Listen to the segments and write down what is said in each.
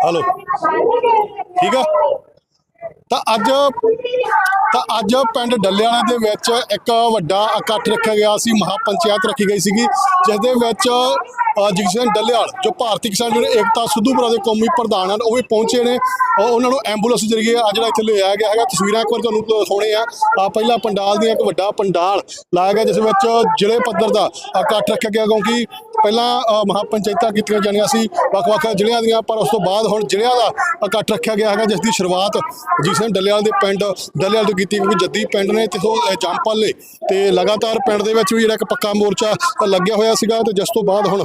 Hello. ਠੀਕ ਆ? ਤਾਂ ਅੱਜ ਤਾਂ ਅੱਜ ਪਿੰਡ ਡੱਲਿਆਣਾ ਦੇ ਵਿੱਚ ਇੱਕ ਵੱਡਾ ਇਕੱਠ ਰੱਖਿਆ ਗਿਆ ਸੀ, ਮਹਾਪੰਚਾਇਤ ਰੱਖੀ ਗਈ ਸੀਗੀ ਜਿਸ ਦੇ ਵਿੱਚ ਜਗਜੀਤ ਡੱਲਿਆਲ ਜੋ ਭਾਰਤੀ ਕਿਸਾਨ ਯੂਨੀਅਨ ਏਕਤਾ ਸਿੱਧੂਪੁਰਾ ਦੇ ਕੌਮੀ ਪ੍ਰਧਾਨ ਹਨ ਉਹ ਵੀ ਪਹੁੰਚੇ ਨੇ। ਅ, ਉਹਨਾਂ ਨੂੰ ਐਂਬੂਲੈਂਸ ਜਰੀਏ ਅੱਜ ਜਿਹੜਾ ਇੱਥੇ ਲਿਆਇਆ ਗਿਆ ਹੈਗਾ। ਤਸਵੀਰਾਂ ਇੱਕ ਵਾਰ ਤੁਹਾਨੂੰ ਸੋਹਣੇ ਆ। ਆ ਪਹਿਲਾਂ ਪੰਡਾਲ ਦੀਆਂ ਇੱਕ ਵੱਡਾ ਪੰਡਾਲ ਲਾਇਆ ਗਿਆ ਜਿਸ ਵਿੱਚ ਜ਼ਿਲ੍ਹੇ ਪੱਧਰ ਦਾ ਇਕੱਠ ਰੱਖਿਆ ਗਿਆ ਕਿਉਂਕਿ ਪਹਿਲਾਂ ਅ, ਮਹਾਪੰਚਾਇਤਾਂ ਕੀਤੀਆਂ ਜਾਣੀਆਂ ਸੀ ਵੱਖ-ਵੱਖ ਜ਼ਿਲ੍ਹਿਆਂ ਦੀਆਂ ਪਰ ਉਸ ਤੋਂ ਬਾਅਦ ਹੁਣ ਜ਼ਿਲ੍ਹਿਆਂ ਦਾ ਇਕੱਠ ਰੱਖਿਆ ਗਿਆ ਹੈਗਾ ਜਿਸ ਦੀ ਸ਼ੁਰੂਆਤ ਜੀ ਸਿੰਘ ਡੱਲੇਵਾਲ ਦੇ ਪਿੰਡ ਡੱਲੇਵਾਲ ਤੋਂ ਕੀਤੀ ਕਿਉਂਕਿ ਜੱਦੀ ਪਿੰਡ ਨੇ ਤੇ ਉਹ ਜੰਪਲ ਨੇ। ਤੇ ਲਗਾਤਾਰ ਪਿੰਡ ਦੇ ਵਿੱਚ ਵੀ ਜਿਹੜਾ ਇੱਕ ਪੱਕਾ ਮੋਰਚਾ ਲੱਗਿਆ ਹੋਇਆ ਸੀਗਾ ਤੇ ਜਿਸ ਤੋਂ ਬਾਅਦ ਹੁਣ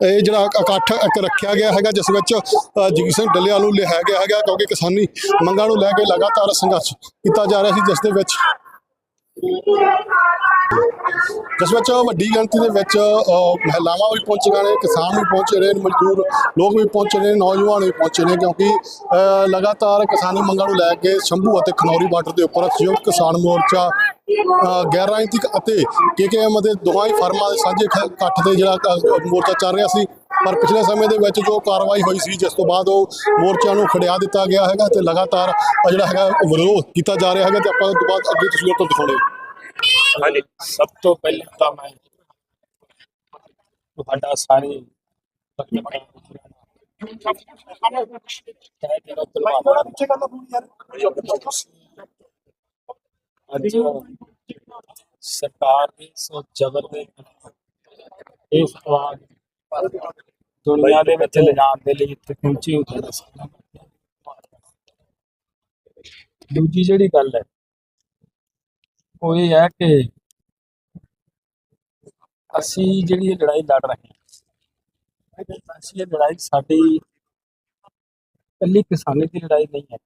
ਇਹ ਜਿਹੜਾ ਇਕੱਠ ਇੱਕ ਰੱਖਿਆ ਗਿਆ ਹੈਗਾ ਜਿਸ ਵਿੱਚ ਅ, ਸਿੰਘ ਡੱਲੇਵਾਲ ਨੂੰ ਲਿਆਇਆ ਗਿਆ ਹੈਗਾ ਕਿਉਂਕਿ ਕਿਸਾਨੀ ਮੰਗਾਂ ਨੂੰ ਲੈ ਕੇ ਲਗਾਤਾਰ ਸੰਘਰਸ਼ ਕੀਤਾ ਜਾ ਰਿਹਾ ਸੀ ਜਿਸ ਦੇ ਵਿੱਚ ਜਿਸ ਵਿੱਚ ਵੱਡੀ ਗਿਣਤੀ ਦੇ ਵਿੱਚ ਅ, ਮਹਿਲਾਵਾਂ ਵੀ ਪਹੁੰਚੀਆਂ ਨੇ ਕਿਸਾਨ ਵੀ ਪਹੁੰਚ ਰਹੇ ਨੇ ਮਜ਼ਦੂਰ ਲੋਕ ਵੀ ਪਹੁੰਚੇ ਨੇ ਨੌਜਵਾਨ ਵੀ ਪਹੁੰਚੇ ਨੇ ਕਿਉਂਕਿ ਅ, ਲਗਾਤਾਰ ਕਿਸਾਨੀ ਮੰਗਾਂ ਨੂੰ ਲੈ ਕੇ ਸ਼ੰਭੂ ਅਤੇ ਖਨੌਰੀ ਬਾਰਡਰ ਦੇ ਉੱਪਰ ਸੰਯੁਕਤ ਕਿਸਾਨ ਮੋਰਚਾ ਅ, ਗੈਰ ਰਾਜਨੀਤਿਕ ਅਤੇ ਕੇਕੇਐਮ ਦੇ ਦੋਹਾਂ ਹੀ ਫਰਮਾਂ ਦੇ ਸਾਂਝੇ ਇਕੱਠ ਤੇ ਜਿਹੜਾ ਕ- ਮੋਰਚਾ ਚੱਲ ਰਿਹਾ ਸੀ। ਪਰ ਪਿਛਲੇ ਸਮੇਂ ਦੇ ਵਿੱਚ ਜੋ ਕਾਰਵਾਈ ਹੋਈ ਸੀ ਜਿਸ ਤੋਂ ਬਾਅਦ ਉਹ ਮੋਰਚਿਆਂ ਨੂੰ ਖੜਿਆ ਦਿੱਤਾ ਗਿਆ ਹੈਗਾ ਤੇ ਲਗਾਤਾਰ ਜਿਹੜਾ ਹੈਗਾ ਵਿਰੋਧ ਕੀਤਾ ਜਾ ਰਿਹਾ ਹੈਗਾ ਤੇ ਆਪਾਂ ਉਸ ਤੋਂ ਬਾਅਦ ਅੱਗੇ ਤਸਵੀਰ ਤੋਂ ਦਿਖਾਉਣੇ ਹਾਂਜੀ ਸਭ ਤੋਂ ਪਹਿਲਾਂ ਤਾਂ ਮੈਂ ਤੁਹਾਡਾ ਸਾਰੇ ਤਹਿ ਦਿਲੋਂ ਧੰਨਵਾਦ ਅੱਜ ਸਰਕਾਰ ਦੀ ਸੋ ਜ਼ਬਰ ਦੇ ਇਸ ਆਵਾਜ਼ ਦੁਨੀਆ ਦੇ ਵਿੱਚ ਲਿਜਾਣ ਦੇ ਲਈ ਇੱਥੇ ਪਹੁੰਚੀ ਹੋਈ ਹੈ ਦੂਜੀ ਜਿਹੜੀ ਗੱਲ ਹੈ, ਉਹ ਇਹ ਹੈ ਕਿ ਅਸੀਂ ਜਿਹੜੀ ਇਹ ਲੜਾਈ ਲੜ ਰਹੇ ਹਾਂ, ਅਸੀਂ ਇਹ ਲੜਾਈ ਸਾਡੀ ਇਕੱਲੀ ਕਿਸਾਨੀ ਦੀ ਲੜਾਈ ਨਹੀਂ ਹੈ।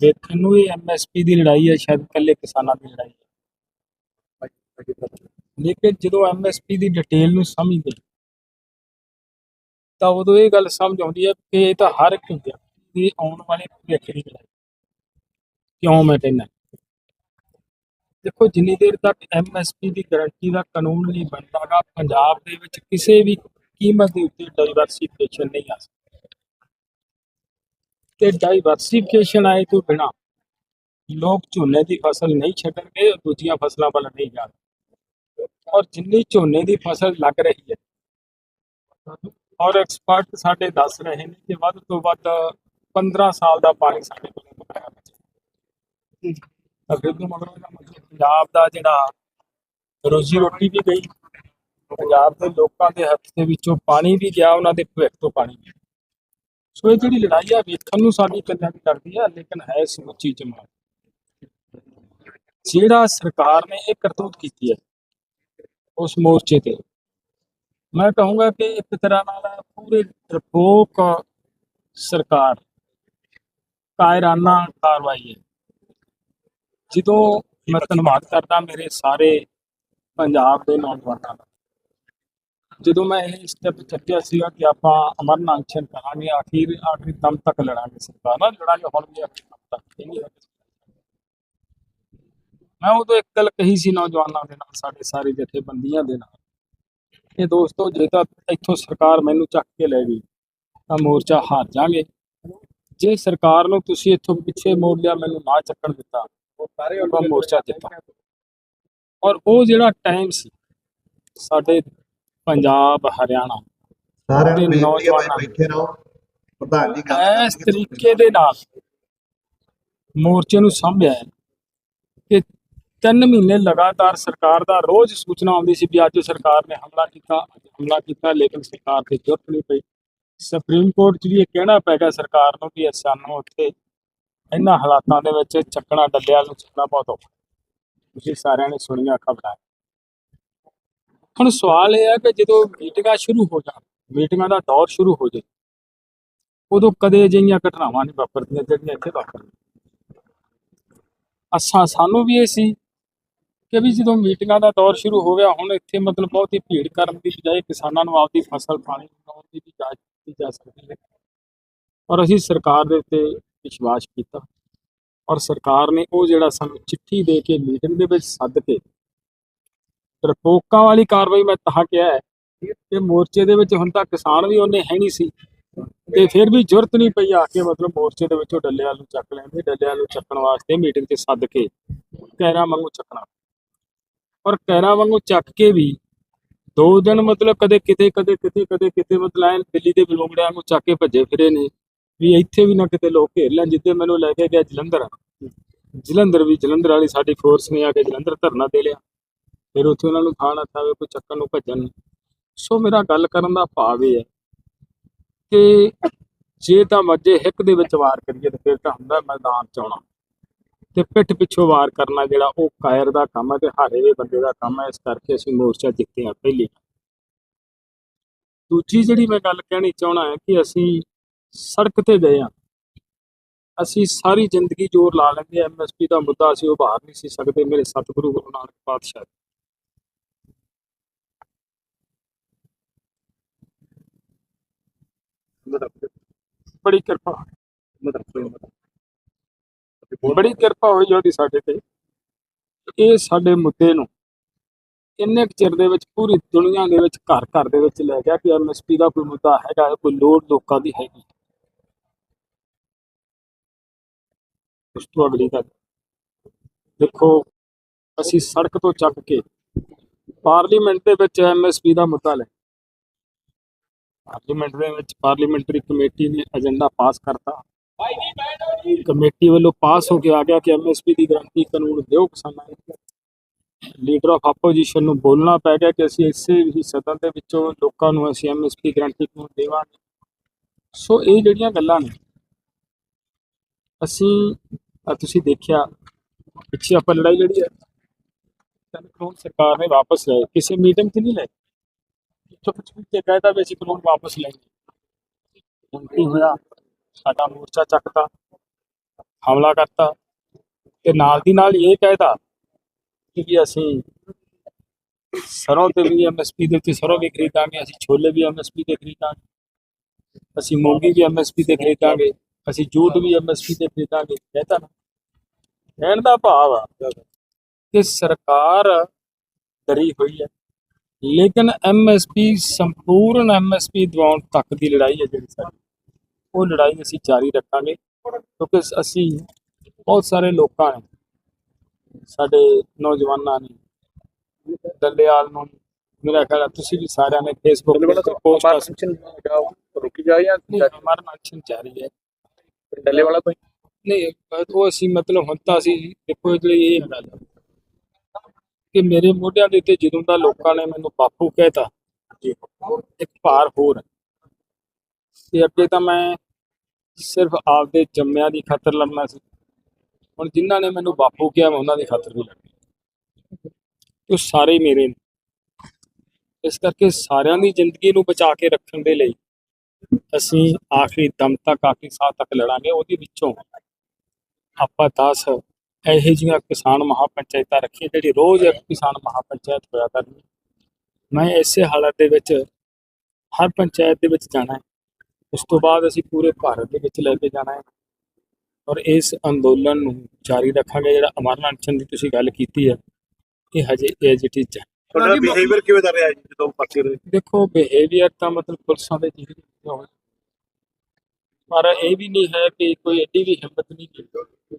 ਦੇਖਣ ਨੂੰ ਇਹ ਐਮਐਸਪੀ ਦੀ ਲੜਾਈ ਹੈ ਸ਼ਾਇਦ ਇਕੱਲੇ ਕਿਸਾਨਾਂ ਦੀ ਲੜਾਈ ਹੈ ਲੇਕਿਨ ਜਦੋਂ ਐਮਐਸਪੀ ਦੀ ਡਿਟੇਲ ਨੂੰ ਸਮਝਦੇ ਤਾਂ ਉਦੋਂ ਇਹ ਗੱਲ ਸਮਝ ਆਉਂਦੀ ਹੈ ਕਿ ਇਹ ਤਾਂ ਹਰ ਇੱਕ ਵਿਅਕਤੀ ਦੇ ਆਉਣ ਵਾਲੇ ਭਵਿੱਖ ਦੀ ਲੜਾਈ ਕਿਉਂ ਮੈਂ ਕਹਿੰਦਾ ਦੇਖੋ, ਜਿੰਨੀ ਦੇਰ ਤੱਕ ਐਮਐਸਪੀ ਦੀ ਗਾਰੰਟੀ ਦਾ ਕਾਨੂੰਨ ਨਹੀਂ ਬਣਦਾਗਾ ਪੰਜਾਬ ਦੇ ਵਿੱਚ ਕਿਸੇ ਵੀ ਕੀਮਤ ਦੇ ਉੱਤੇ ਡਾਈਵਰਸੀਫਿਕੇਸ਼ਨ ਨਹੀਂ ਆ ਸਕਦੀ। ਤੇ ਡਾਈਵਰਸੀਫਿਕੇਸ਼ਨ ਆਏ ਤੋਂ ਬਿਨਾ ਲੋਕ ਝੋਨੇ ਦੀ ਫਸਲ ਨਹੀਂ ਛੱਡਣਗੇ ਔਰ ਦੂਜੀਆਂ ਫਸਲਾਂ ਵੱਲ ਨਹੀਂ ਜਾਣਗੇ। ਔਰ ਜਿੰਨੀ ਝੋਨੇ ਦੀ ਫਸਲ ਲੱਗ ਰਹੀ ਹੈ, ਔਰ ਐਕਸਪਰਟ ਸਾਡੇ ਦੱਸ ਰਹੇ ਨੇ ਕਿ ਵੱਧ ਤੋਂ ਵੱਧ 15 ਸਾਲ ਦਾ ਪਾਣੀ ਸਾਡੇ ਕੋਲ ਬਕਾਇਆ ਬਚਿਆ ਤਾਂ ਤੋਂ ਮਗਰੋਂ ਇਹਦਾ ਮਤਲਬ ਪੰਜਾਬ ਦਾ ਜਿਹੜਾ ਰੋਜੀ ਰੋਟੀ ਵੀ ਗਈ, ਪੰਜਾਬ ਦੇ ਲੋਕਾਂ ਦੇ ਹੱਥ ਦੇ ਵਿੱਚੋਂ ਪਾਣੀ ਵੀ ਗਿਆ, ਉਹਨਾਂ ਦੇ ਭਵਿੱਖ ਤੋਂ ਪਾਣੀ ਵੀ ਸੋ ਇਹ ਜਿਹੜੀ ਲੜਾਈ ਆ, ਵੇਖਣ ਨੂੰ ਸਾਡੀ ਕੰਨਾਂ ਦੀ ਕਰਦੀ ਆ, ਲੇਕਿਨ ਹੈ ਸਮੁੱਚੀ ਜਮਾਤ। ਜਿਹੜਾ ਸਰਕਾਰ ਨੇ ਇਹ ਕਰਤੂਤ ਕੀਤੀ ਹੈ ਉਸ ਮੋਰਚੇ ਤੇ, ਮੈਂ ਕਹੂੰਗਾ ਕਿ ਇੱਕ ਤਰ੍ਹਾਂ ਨਾਲ ਪੂਰੇ ਡਰਪੋਕ ਸਰਕਾਰ ਕਾਇਰਾਨਾ ਕਾਰਵਾਈ ਹੈ। ਜਦੋਂ ਮੈਂ ਧੰਨਵਾਦ ਕਰਦਾ ਮੇਰੇ ਸਾਰੇ ਪੰਜਾਬ ਦੇ ਨੌਜਵਾਨਾਂ ਦਾ ਜਦੋਂ ਮੈਂ ਇਹ ਸਟੈਪ ਚੱਕਿਆ ਸੀਗਾ ਕਿ ਆਪਾਂ ਅਮਰਨ ਅਨਸ਼ਨ ਕਰਾਂਗੇ ਆਖਿਰ ਆਖਰੀ ਦਮ ਤੱਕ ਲੜਾਂਗੇ ਸਰਕਾਰ ਨਾਲ। ਲੜਾਂਗੇ ਹੁਣ ਵੀ ਆਖਰੀ ਦਮ ਤੱਕ ਇਹ ਨਹੀਂ ਹੈ ਮੈਂ ਉਦੋਂ ਇੱਕ ਗੱਲ ਕਹੀ ਸੀ ਨੌਜਵਾਨਾਂ ਦੇ ਨਾਲ ਸਾਡੇ ਸਾਰੇ ਜਥੇਬੰਦੀਆਂ ਦੇ ਨਾਲ ਕਿ ਦੋਸਤੋ ਜੇ ਤਾਂ ਇੱਥੋਂ ਸਰਕਾਰ ਮੈਨੂੰ ਚੱਕ ਕੇ ਲੈ ਗਈ ਤਾਂ ਮੋਰਚਾ ਹਾਰ ਜਾਾਂਗੇ ਜੇ ਸਰਕਾਰ ਨੂੰ ਤੁਸੀਂ ਇੱਥੋਂ ਪਿੱਛੇ ਮੋੜ ਲਿਆ ਮੈਨੂੰ ਨਾ ਚੱਕਣ ਦਿੱਤਾ ਸਾਰੇ ਆਪਾਂ ਮੋਰਚਾ ਜਿੱਤਾ ਔਰ ਉਹ ਜਿਹੜਾ ਟਾਈਮ ਸੀ ਸਾਡੇ ਪੰਜਾਬ ਹਰਿਆਣਾ। ਸਾਰਿਆਂ ਨੂੰ ਦੇ ਬੇਨਤੀ ਹੈ ਨੌਜਵਾਨਾਂ ਭਾਈ ਬੈਠੇ ਰਹੋ ਪ੍ਰਧਾਨ ਜੀ ਗੱਲ ਇਸ ਤਰੀਕੇ ਦੇ ਨਾਲ ਮੋਰਚੇ ਨੂੰ ਸੰਭਿਆ ਕਿ ਤਿੰਨ ਮਹੀਨੇ ਲਗਾਤਾਰ ਸਰਕਾਰ ਦਾ ਰੋਜ਼ ਸੂਚਨਾ ਆਉਂਦੀ ਸੀ ਵੀ ਅੱਜ ਸਰਕਾਰ ਨੇ ਹਮਲਾ ਕੀਤਾ ਹਮਲਾ ਕੀਤਾ ਲੇਕਿਨ ਸਰਕਾਰ ਤੇ ਜ਼ਰੂਰਤ ਨਹੀਂ ਪਈ। ਸੁਪਰੀਮ ਕੋਰਟ 'ਚ ਵੀ ਇਹ ਕਹਿਣਾ ਪੈ ਗਿਆ ਸਰਕਾਰ ਨੂੰ ਵੀ ਸਾਨੂੰ ਉੱਥੇ ਇਹਨਾਂ ਹਾਲਾਤਾਂ ਦੇ ਵਿੱਚ ਚੱਕਣਾ ਡੱਲਿਆਂ ਨੂੰ ਚੱਕਣਾ ਬਹੁਤ ਔਖਾ ਤੁਸੀਂ ਸਾਰਿਆਂ ਨੇ ਸੁਣੀਆਂ ਖਬਰਾਂ। ਹੁਣ ਸਵਾਲ ਇਹ ਹੈ ਕਿ ਜਦੋਂ ਮੀਟਿੰਗਾਂ ਸ਼ੁਰੂ ਹੋ ਜਾਣ, ਮੀਟਿੰਗਾਂ ਦਾ ਦੌਰ ਸ਼ੁਰੂ ਹੋ ਜਾਏ, ਉਦੋਂ ਕਦੇ ਅਜਿਹੀਆਂ ਘਟਨਾਵਾਂ ਨਹੀਂ ਵਾਪਰਦੀਆਂ ਜਿਹੜੀਆਂ ਇੱਥੇ ਵਾਪਰੀਆਂ ਅਸਾਂ ਸਾਨੂੰ ਵੀ ਇਹ ਸੀ ਕਿ ਵੀ ਜਦੋਂ ਮੀਟਿੰਗਾਂ ਦਾ ਦੌਰ ਸ਼ੁਰੂ ਹੋ ਗਿਆ, ਹੁਣ ਇੱਥੇ ਮਤਲਬ ਬਹੁਤੀ ਭੀੜ ਕਰਨ ਦੀ ਬਜਾਏ ਕਿਸਾਨਾਂ ਨੂੰ ਆਪਦੀ ਫਸਲ ਪਾਣੀ ਲਾਉਣ ਦੀ ਵੀ ਇਜਾਜ਼ਤ ਦਿੱਤੀ ਜਾ ਸਕਦੀ ਹੈ। ਔਰ ਅਸੀਂ ਸਰਕਾਰ ਦੇ ਉੱਤੇ ਵਿਸ਼ਵਾਸ ਕੀਤਾ ਔਰ ਸਰਕਾਰ ਨੇ ਉਹ ਜਿਹੜਾ ਸਾਨੂੰ ਚਿੱਠੀ ਦੇ ਕੇ ਮੀਟਿੰਗ ਦੇ ਵਿੱਚ ਸੱਦ ਕੇ ਰਪੋਕਾਂ ਵਾਲੀ ਕਾਰਵਾਈ ਮੈਂ ਤਾਂ ਕਿਹਾ ਹੈ ਕਿ ਮੋਰਚੇ ਦੇ ਵਿੱਚ ਹੁਣ ਤਾਂ ਕਿਸਾਨ ਵੀ ਉਹਨੇ ਹੈ ਨਹੀਂ ਸੀ ਤੇ ਫਿਰ ਵੀ ਜ਼ਰੂਰਤ ਨਹੀਂ ਪਈ ਆ ਕੇ ਮਤਲਬ ਮੋਰਚੇ ਦੇ ਵਿੱਚੋਂ ਡੱਲੇਵਾਲ ਨੂੰ ਚੱਕ ਲੈਂਦੇ ਡੱਲਿਆਂ ਨੂੰ ਚੱਕਣ ਵਾਸਤੇ ਮੀਟਿੰਗ 'ਚ ਸੱਦ ਕੇ ਕੈਰਾਂ ਵਾਂਗੂ ਚੱਕਣਾ। ਔਰ ਕੈਰਾਂ ਵਾਂਗੂ ਚੱਕ ਕੇ ਵੀ ਦੋ ਦਿਨ ਮਤਲਬ ਕਦੇ ਕਿਤੇ ਕਦੇ ਕਿਤੇ ਕਦੇ ਕਿਤੇ ਮਤਲਬ ਐਨ ਦਿੱਲੀ ਦੇ ਬਲੂੰਗੜਿਆਂ ਨੂੰ ਚੱਕ ਕੇ ਭੱਜੇ ਫਿਰੇ ਨੇ ਵੀ ਇੱਥੇ ਵੀ ਨਾ ਕਿਤੇ ਲੋਕ ਘੇਰ ਲੈਣ ਜਿੱਦੇ ਮੈਨੂੰ ਲੈ ਕੇ ਗਿਆ ਜਲੰਧਰ। ਜਲੰਧਰ ਵੀ ਜਲੰਧਰ ਵਾਲੀ ਸਾਡੀ ਫੋਰਸ ਨੇ ਆ ਕੇ ਜਲੰਧਰ ਧਰਨਾ ਦੇ ਲਿਆ। ਫਿਰ ਉੱਥੇ ਉਹਨਾਂ ਨੂੰ ਥਾਂ ਨਾ ਥਾਵੇ ਕੋਈ ਚੱਕਣ ਨੂੰ ਭੱਜਣ ਨੂੰ। ਸੋ ਮੇਰਾ ਗੱਲ ਕਰਨ ਦਾ ਭਾਵ ਇਹ ਹੈ ਕਿ ਜੇ ਤਾਂ ਮੱਝੇ ਹਿੱਕ ਦੇ ਵਿੱਚ ਵਾਰ ਕਰੀਏ ਤੇ ਫਿਰ ਤਾਂ ਹੁੰਦਾ ਮੈਦਾਨ ਚ ਆਉਣਾ। ਤੇ ਪਿੱਠ ਪਿੱਛੋਂ ਵਾਰ ਕਰਨਾ ਜਿਹੜਾ ਉਹ ਕਾਇਰ ਦਾ ਕੰਮ ਹੈ ਤੇ ਹਾਰੇ ਦੇ ਬੰਦੇ ਦਾ ਕੰਮ ਹੈ, ਇਸ ਕਰਕੇ ਅਸੀਂ ਮੋਰਚਾ ਜਿੱਤੇ ਆ ਪਹਿਲੀ ਦੂਜੀ ਜਿਹੜੀ ਮੈਂ ਗੱਲ ਕਹਿਣੀ ਚਾਹਣਾ ਹੈ ਕਿ ਅਸੀਂ ਸੜਕ ਤੇ ਗਏ ਆ ਅਸੀਂ ਸਾਰੀ ਜ਼ਿੰਦਗੀ ਜ਼ੋਰ ਲਾ ਲੈਂਦੇ ਐਮਐਸਪੀ ਦਾ ਮੁੱਦਾ ਅਸੀਂ ਬਾਹਰ ਨਹੀਂ ਸੀ ਸਕਦੇ। ਮੇਰੇ ਸਤਿਗੁਰੂ ਗੁਰੂ ਨਾਨਕ ਪਾਤਸ਼ਾਹ ਬੜੀ ਕਿਰਪਾ। ਬੜੀ ਕਿਰਪਾ ਹੋਈ ਉਹਦੀ ਸਾਡੇ ਤੇ। ਇਹ ਸਾਡੇ ਮੁੱਦੇ ਨੂੰ ਇੰਨੇ ਕੁ ਚਿਰ ਦੇ ਵਿੱਚ ਪੂਰੀ ਦੁਨੀਆ ਦੇ ਵਿੱਚ ਘਰ ਘਰ ਦੇ ਵਿੱਚ ਲੈ ਗਿਆ ਕਿ ਐਮਐਸਪੀ ਦਾ ਕੋਈ ਮੁੱਦਾ ਹੈਗਾ ਹੈ, ਕੋਈ ਲੋੜ ਲੋਕਾਂ ਦੀ ਹੈਗੀ। ਉਸ ਤੋਂ ਅਗਲੀ ਗੱਲ। ਦੇਖੋ ਅਸੀਂ ਸੜਕ ਤੋਂ ਚੱਕ ਕੇ ਪਾਰਲੀਮੈਂਟ ਦੇ ਵਿੱਚ ਐਮਐਸਪੀ ਦਾ ਮੁੱਦਾ ਲੈ ਪਾਰਲੀਮੈਂਟ ਦੇ ਵਿੱਚ ਪਾਰਲੀਮੈਂਟਰੀ ਕਮੇਟੀ ਨੇ ਏਜੰਡਾ ਪਾਸ ਕਰਤਾ। ਕਮੇਟੀ ਵੱਲੋਂ ਪਾਸ ਹੋ ਕੇ ਆ ਗਿਆ ਕਿ ਐਮਐਸਪੀ ਦੀ ਗਰੰਟੀ ਕਾਨੂੰਨ ਦਿਓ ਕਿਸਾਨਾਂ ਨੂੰ। ਲੀਡਰ ਆਫ ਆਪੋਜੀਸ਼ਨ ਨੂੰ ਬੋਲਣਾ ਪੈ ਗਿਆ ਕਿ ਅਸੀਂ ਇਸੇ ਹੀ ਸਦਨ ਦੇ ਵਿੱਚੋਂ ਲੋਕਾਂ ਨੂੰ ਅਸੀਂ ਐਮਐਸਪੀ ਗਰੰਟੀ ਕਾਨੂੰਨ ਦੇਵਾਂਗੇ। ਸੋ ਇਹ ਜਿਹੜੀਆਂ ਗੱਲਾਂ ਨੇ, ਅਸੀਂ ਤੁਸੀਂ ਦੇਖਿਆ, ਪਿੱਛੇ ਆਪਾਂ ਲੜਾਈ ਲੜੀ ਹੈ। ਕਾਨੂੰਨ ਸਰਕਾਰ ਨੇ ਵਾਪਸ ਲਏ ਕਿਸੇ ਮੀਟਿੰਗ 'ਚ ਨਹੀਂ ਲਏ ਚੁੱਪ ਚੁੱਪ ਕੇ ਕਹਿਤਾ ਵੀ ਅਸੀਂ ਕਾਨੂੰਨ ਵਾਪਸ ਲੈਂਗੇ ਹੁਣ ਕੀ ਹੋਇਆ, ਸਾਡਾ ਮੋਰਚਾ ਚੱਕਤਾ, ਹਮਲਾ ਕਰਤਾ। ਤੇ ਨਾਲ ਦੀ ਨਾਲ ਇਹ ਕਹਿਤਾ ਕਿ ਵੀ ਅਸੀਂ ਸਰੋਂ ਤੇ ਵੀ ਐਮਐਸਪੀ ਦੇ ਉੱਤੇ ਸਰੋਂ ਵੀ ਖਰੀਦਾਂਗੇ, ਅਸੀਂ ਛੋਲੇ ਵੀ ਐਮਐਸਪੀ ਤੇ ਖਰੀਦਾਂਗੇ, ਅਸੀਂ ਮੂੰਗੀ ਵੀ ਐਮਐਸਪੀ ਤੇ ਖਰੀਦਾਂਗੇ, ਅਸੀਂ ਜੂਟ ਵੀ ਐਮਐਸਪੀ ਤੇ ਖਰੀਦਾਂਗੇ ਕਹਿਤਾ ਨਾ। ਕਹਿਣ ਦਾ ਭਾਵ ਆ ਕਿ ਸਰਕਾਰ ਡਰੀ ਹੋਈ ਹੈ ਲੇਕਿਨ ਐਮਐਸਪੀ ਸੰਪੂਰਨ ਐਮਐਸਪੀ ਦਿਵਾਉਣ ਤੱਕ ਦੀ ਲੜਾਈ ਹੈ ਜਿਹੜੀ ਸਾਡੀ। ਉਹ ਲੜਾਈ ਅਸੀਂ ਜਾਰੀ ਰੱਖਾਂਗੇ ਕਿਉਂਕਿ ਅਸੀਂ ਬਹੁਤ ਸਾਰੇ ਲੋਕਾਂ ਨੇ ਸਾਡੇ ਨੌਜਵਾਨਾਂ ਨੇ ਦੱਲੇਵਾਲ ਨੂੰ ਮੇਰਾ ਖਿਆਲ ਤੁਸੀਂ ਵੀ ਸਾਰਿਆਂ ਨੇ ਫੇਸਬੁੱਕ ਤੇ ਪੋਸਟ ਰੁਕੀ ਜਾ ਜਾਂ ਮਰਨ ਐਕਸ਼ਨ ਜਾਰੀ ਹੈ। ਡੱਲੇ ਵਾਲਾ ਕੋਈ? ਨਹੀਂ ਉਹ ਅਸੀਂ ਮਤਲਬ ਹੁਣ ਤਾਂ ਅਸੀਂ ਦੇਖੋ ਜਿਹੜੀ ਇਹ ਗੱਲ ਹੈ ਕਿ ਮੇਰੇ ਮੋਢਿਆਂ ਦੇ ਉੱਤੇ ਜਦੋਂ ਦਾ ਲੋਕਾਂ ਨੇ ਮੈਨੂੰ ਬਾਪੂ ਕਹਿਤਾ, ਇੱਕ ਭਾਰ ਹੋਰ ਹੈ। ਤੇ ਅੱਗੇ ਤਾਂ ਮੈਂ ਸਿਰਫ ਆਪਦੇ ਜੰਮਿਆਂ ਦੀ ਖਾਤਰ ਲੜਨਾ ਸੀ। ਹੁਣ ਜਿਨ੍ਹਾਂ ਨੇ ਮੈਨੂੰ ਬਾਪੂ ਕਿਹਾ, ਮੈਂ ਉਹਨਾਂ ਦੀ ਖਾਤਰ ਵੀ ਲੜਨਾ। ਉਹ ਸਾਰੇ ਮੇਰੇ ਨੇ। ਇਸ ਕਰਕੇ ਸਾਰਿਆਂ ਦੀ ਜ਼ਿੰਦਗੀ ਨੂੰ ਬਚਾ ਕੇ ਰੱਖਣ ਦੇ ਲਈ ਅਸੀਂ ਆਖਰੀ ਦਮ ਤੱਕ, ਆਖਰੀ ਸਾਹ ਤੱਕ ਲੜਾਂਗੇ। ਉਹਦੇ ਵਿੱਚੋਂ ਆਪਾਂ 10 ਇਹੋ ਜਿਹੀਆਂ ਕਿਸਾਨ ਮਹਾਪੰਚਾਇਤਾਂ ਰੱਖੀਆਂ ਜਿਹੜੀ ਰੋਜ਼ ਇੱਕ ਕਿਸਾਨ ਮਹਾਪੰਚਾਇਤ ਹੋਇਆ ਕਰਨੀ ਮੈਂ ਇਸੇ ਹਾਲਤ ਦੇ ਵਿੱਚ ਹਰ ਪੰਚਾਇਤ ਦੇ ਵਿੱਚ ਜਾਣਾ ਹੈ। ਉਸ ਤੋਂ ਬਾਅਦ ਅਸੀਂ ਪੂਰੇ ਭਾਰਤ ਦੇ ਵਿੱਚ ਲੈ ਕੇ ਜਾਣਾ ਹੈ। ਔਰ ਇਸ ਅੰਦੋਲਨ ਨੂੰ ਜਾਰੀ ਰੱਖਾਂਗੇ ਜਿਹੜਾ ਅਮਰਨ ਅਨਸ਼ਨ ਦੀ ਤੁਸੀਂ ਗੱਲ ਕੀਤੀ ਹੈ ਇਹ ਹਜੇ ਐਜ ਇਟ ਇਜ਼ ਹੈ। ਤੁਹਾਡਾ ਬਿਹੇਵੀਅਰ ਕਿਵੇਂ ਦਾ ਰਿਹਾ ਜੀ ਜਦੋਂ ਬਾਕੀ ਰਹੇ ਦੇਖੋ ਬਿਹੇਵੀਅਰ ਤਾਂ ਮਤਲਬ ਪੁਲਿਸਾਂ ਦੇ ਜਿਹੜੇ ਹੋਏ ਪਰ ਇਹ ਵੀ ਨਹੀਂ ਹੈ ਕਿ ਕੋਈ ਐਡੀ ਵੀ ਹਿੰਮਤ ਨਹੀਂ ਕੀਤੀ।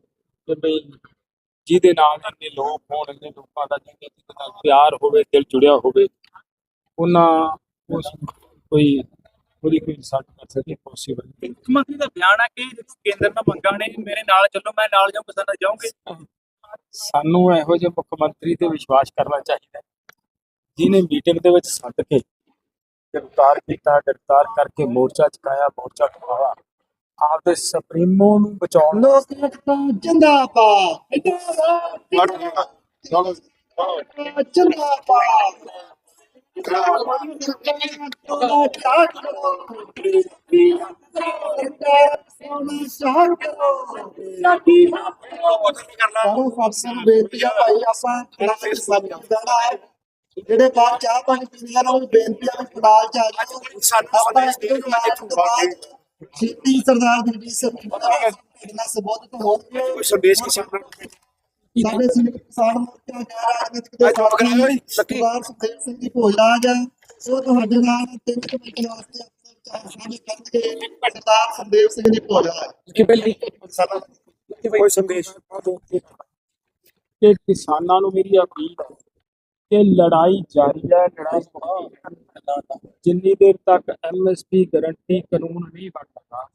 ਕਿ ਜਿਹਦੇ ਨਾਲ ਇੰਨੇ ਲੋਕ ਹੋਣ ਇੰਨੇ ਲੋਕਾਂ ਦਾ ਜਿਹਦੇ ਨਾਲ ਪਿਆਰ ਹੋਵੇ ਦਿਲ ਜੁੜਿਆ ਹੋਵੇ ਉਹਨਾਂ ਉਸ ਕੋਈ ਉਹਦੀ ਕੋਈ ਸਾਥ ਕਰ ਸਕੇ ਪੋਸੀਬਲ ਮੁੱਖ ਮੰਤਰੀ ਦਾ ਬਿਆਨ ਹੈ ਕਿ ਦੇਖੋ ਕੇਂਦਰ ਨਾਲ ਮੰਗਾਂ ਨੇ ਮੇਰੇ ਨਾਲ ਚੱਲੋ ਮੈਂ ਨਾਲ ਜਾਊਂ ਕਿਸਾਨਾਂ ਜਾਓਗੇ ਸਾਨੂੰ ਇਹੋ ਜਿਹੇ ਮੁੱਖ ਮੰਤਰੀ ਤੇ ਵਿਸ਼ਵਾਸ ਕਰਨਾ ਚਾਹੀਦਾ ਹੈ, ਜਿਨੇ ਮੀਟਿੰਗ ਦੇ ਵਿੱਚ ਸੱਦ ਕੇ ਗ੍ਰਿਫਤਾਰ ਕੀਤਾ ਗ੍ਰਿਫਤਾਰ ਕਰਕੇ ਮੋਰਚਾ ਚੁਕਾਇਆ ਮੋਰਚਾ ਖਵਾਇਆ ਆਪਦੇ ਸੁਪਰੀਮੋ ਨੂੰ ਬਚਾਉਣ ਲੋਕ ਜਿੰਦਾਬਾਦ ਜਿੰਦਾਬਾਦ। ਸਾਰੇ ਫਰਸਾਂ ਨੂੰ ਬੇਨਤੀ ਆ ਭਾਈ ਆਪਾਂ ਥੋੜਾ ਸਿਰ ਸਭ ਜਾਣਾ ਹੈ ਜਿਹੜੇ ਬਾਹਰ ਚਾਹ ਪਾਣੀ ਪੀਂਦੇ ਆ ਉਹ ਬੇਨਤੀ ਆ ਕਿ ਚ ਆ ਜਾਓ। ਆਪਾਂ ਇਸ ਤੋਂ ਬਾਅਦ ਛੇਤੀ ਸਰਦਾਰ ਦੀ ਸਰਕਾਰ ਸਬੋਧਤ ਹੋ ਕੋਈ ਸੰਦੇਸ਼ ਕਿਸੇ ਨੂੰ ਸਾਡੇ ਸੰਯੁਕਤ ਕਿਸਾਨ ਮੋਰਚਾ ਗਿਆ ਰਾਜਨੀਤਿਕ ਦੇ ਸਾਥੀ ਸਰਦਾਰ ਸੁਖਦੇਵ ਸਿੰਘ ਜੀ ਭੋਜਰਾਜ ਉਹ ਤੁਹਾਡੇ ਨਾਲ ਤਿੰਨ ਕੁ ਮਿੰਟ ਵਾਸਤੇ ਵਿਚਾਰ ਸਾਂਝੇ ਕਰਨਗੇ ਸਰਦਾਰ ਸੰਦੇਵ ਸਿੰਘ ਜੀ ਭੋਜਾ ਕਿ ਪਹਿਲੀ ਕੋਈ ਸੰਦੇਸ਼? ਕਿ ਕਿਸਾਨਾਂ ਨੂੰ ਮੇਰੀ ਅਪੀਲ ਹੈ ਕਿ ਲੜਾਈ ਜਾਰੀ ਹੈ ਲੜਾਈ ਜਿੰਨੀ ਦੇਰ ਤੱਕ ਐਮਐਸਪੀ ਗਾਰੰਟੀ ਕਾਨੂੰਨ ਨਹੀਂ ਬਣਦਾ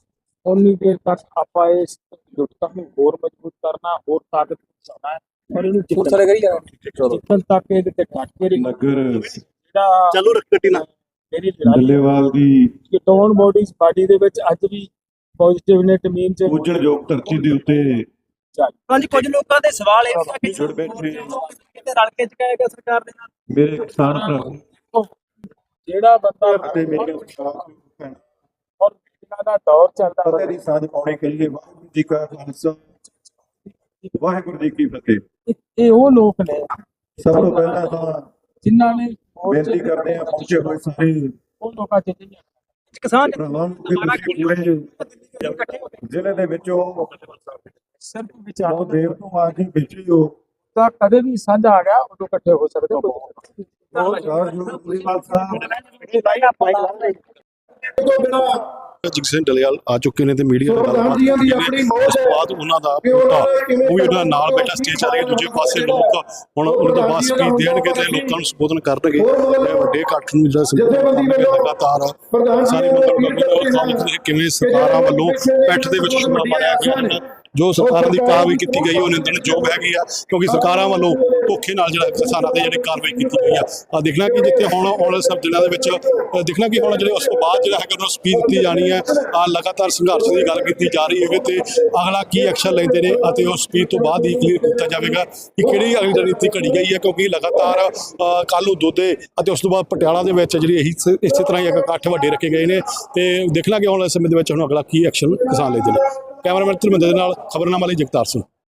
ਉਨੀ ਦੇਰ ਤੱਕ ਆਪਾਂ ਇਸ ਜੁਟਤਾ ਨੂੰ ਹੋਰ ਮਜ਼ਬੂਤ ਕਰਨਾ ਹੋਰ ਤਾਕਤ ਚਾਹਣਾ ਹੈ ਔਰ ਇਹਨੂੰ ਜਿੱਤਣ ਕਰੀ ਜਿੱਤਣ ਤੱਕ ਇਹਦੇ ਤੇ ਡਟ ਕੇ। ਨਗਰ ਜਿਹੜਾ ਚਲੋ ਰੱਖਟੀ ਨਾ ਮੇਰੀ ਲੜਾਈ ਡੱਲੇਵਾਲ ਦੀ ਕਿ ਟੋਨ ਬੋਡੀਜ਼ ਬਾਡੀ ਦੇ ਵਿੱਚ ਅੱਜ ਵੀ ਪੋਜ਼ਿਟਿਵ ਨੇ ਟਮੀਨ ਚ ਪੂਜਣਯੋਗ ਧਰਤੀ ਦੇ ਉੱਤੇ ਹਾਂਜੀ ਕੁਝ ਲੋਕਾਂ ਦੇ ਸਵਾਲ ਇਹ ਕਿ ਜੁੜ ਬੈਠੇ। ਕਿਤੇ ਰਲ ਕੇ ਚੁਕਾਏਗਾ ਸਰਕਾਰ ਦੇ ਨਾਲ? ਮੇਰੇ ਕਿਸਾਨ ਭਰਾ। ਜਿਹੜਾ ਬੰਦਾ ਤੇ ਮੇਰੀਆਂ ਭੈਣਾਂ ਔਰ ਇਹਨਾਂ ਦਾ ਦੌਰ ਚੱਲਦਾ ਫਤਿਹ ਦੀ ਸਾਂਝ ਪਾਉਣੇ ਕੇ ਲਈ ਵਾਹਿਗੁਰੂ ਜੀ ਕਾ ਖਾਲਸਾ। ਵਾਹਿਗੁਰੂ ਜੀ ਕੀ ਫਤਿਹ। ਇਹ- ਉਹ ਲੋਕ ਨੇ ਸਭ ਤੋਂ ਪਹਿਲਾਂ ਤਾਂ ਜਿਨ੍ਹਾਂ ਨੇ ਬੇਨਤੀ ਕਰਦੇ ਆ ਪਹੁੰਚੇ ਹੋਏ ਸਾਰੇ। ਉਹ ਲੋਕਾਂ ਚ ਨਹੀਂ ਹੈ। ਕਿਸਾਨ ਜ਼ਿਲ੍ਹੇ ਦੇ ਵਿੱਚੋਂ ਸਿਰਫ ਵਿਚਾਰ ਦੇਰ ਤੋਂ ਆ ਕੇ ਹੋ ਤਾਂ ਕਦੇ ਵੀ ਸਾਂਝਾ ਆ ਗਿਆ ਉਦੋਂ ਇਕੱਠੇ ਹੋ ਸਕਦੇ ਹੋ। ਬਹੁਤ ਰਾਜਯੋਗ ਪ੍ਰਿੰਸੀਪਲ ਸਾਹਿਬ ਜਗ ਸਿੰਘ ਡਲਿਆਲ ਆ ਚੁੱਕੇ ਨੇ ਤੇ ਮੀਡੀਆ ਨਾਲ ਗੱਲਬਾਤ ਦੀ ਕੀਤੀ ਉਸ ਤੋਂ ਬਾਅਦ ਉਹਨਾਂ ਦਾ ਕਿਵੇਂ ਉਹ ਵੀ ਉਹਨਾਂ ਨਾਲ ਬੈਠਾ ਸਟੇਜ ਆ ਰਹੀ ਦੂਜੇ ਪਾਸੇ ਲੋਕ ਹੁਣ ਉਹਨਾਂ ਤੋਂ ਬਾਅਦ ਸਪੀਚ ਦੇਣਗੇ ਤੇ ਲੋਕਾਂ ਨੂੰ ਸੰਬੋਧਨ ਕਰਨਗੇ। ਵੱਡੇ ਇਕੱਠ ਨੂੰ ਜਿਹੜਾ ਸੰਬੋਧਨ ਲਗਾਤਾਰ ਸਾਰੀ ਮਤਲਬ ਕਿਵੇਂ ਸਰਕਾਰਾਂ ਵੱਲੋਂ ਪੈਠ ਦੇ ਵਿੱਚ ਸ਼ੁਰਾ ਮਾਰਿਆ ਗਿਆ ਹੈ। ਜੋ ਸਰਕਾਰਾਂ ਦੀ ਕਾਰਵਾਈ ਕੀਤੀ ਗਈ ਉਹ ਨਿੰਦਣਯੋਗ ਹੈਗੀ ਆ ਕਿਉਂਕਿ ਸਰਕਾਰਾਂ ਵੱਲੋਂ ਧੋਖੇ ਨਾਲ ਜਿਹੜਾ ਕਿਸਾਨਾਂ ਤੇ ਜਿਹੜੀ ਕਾਰਵਾਈ ਕੀਤੀ ਗਈ ਆ। ਆ ਦੇਖਣਾ ਕਿ ਜਿੱਥੇ ਹੁਣ ਆਉਣ ਸਭ ਦਿਨਾਂ ਦੇ ਵਿੱਚ ਦੇਖਣਾ ਕਿ ਹੁਣ ਜਿਹੜੇ ਉਸ ਤੋਂ ਬਾਅਦ ਜਿਹੜਾ ਹੈਗਾ ਉਹਨਾਂ ਸਪੀਚ ਦਿੱਤੀ ਜਾਣੀ ਹੈ ਆ ਲਗਾਤਾਰ ਸੰਘਰਸ਼ ਦੀ ਗੱਲ ਕੀਤੀ ਜਾ ਰਹੀ ਹੈ ਤੇ ਅਗਲਾ ਕੀ ਐਕਸ਼ਨ ਲੈਂਦੇ ਨੇ ਅਤੇ ਉਸ ਸਪੀਚ ਤੋਂ ਬਾਅਦ ਹੀ ਕਲੀਅਰ ਕੀਤਾ ਜਾਵੇਗਾ ਕਿ ਕਿਹੜੀ ਅਗਲੀ ਰਣਨੀਤੀ ਘੜੀ ਗਈ ਹੈ ਕਿਉਂਕਿ ਲਗਾਤਾਰ ਕੱਲ ਨੂੰ ਦੋਦੇ ਅਤੇ ਉਸ ਤੋਂ ਬਾਅਦ ਪਟਿਆਲਾ ਦੇ ਵਿੱਚ ਜਿਹੜੀ ਇਹੀ ਇਸੇ ਤਰ੍ਹਾਂ ਹੀ ਇੱਕ ਇਕੱਠ ਵੱਡੇ ਰੱਖੇ ਗਏ ਨੇ। ਤੇ ਦੇਖ ਲਾਂਗੇ ਆਉਣ ਵਾਲੇ ਸਮੇਂ ਦੇ ਵਿੱਚ ਹੁਣ ਅਗਲਾ ਕੀ ਐਕਸ਼ਨ ਕਿਸਾਨ ਲੈਂਦੇ ਨੇ ਕੈਮਰਾਮੈਨ ਧਰਮਿੰਦਰ ਦੇ ਨਾਲ ਖਬਰਨਾਮਾ ਲਈ ਜਗਤਾਰ ਸਿੰਘ।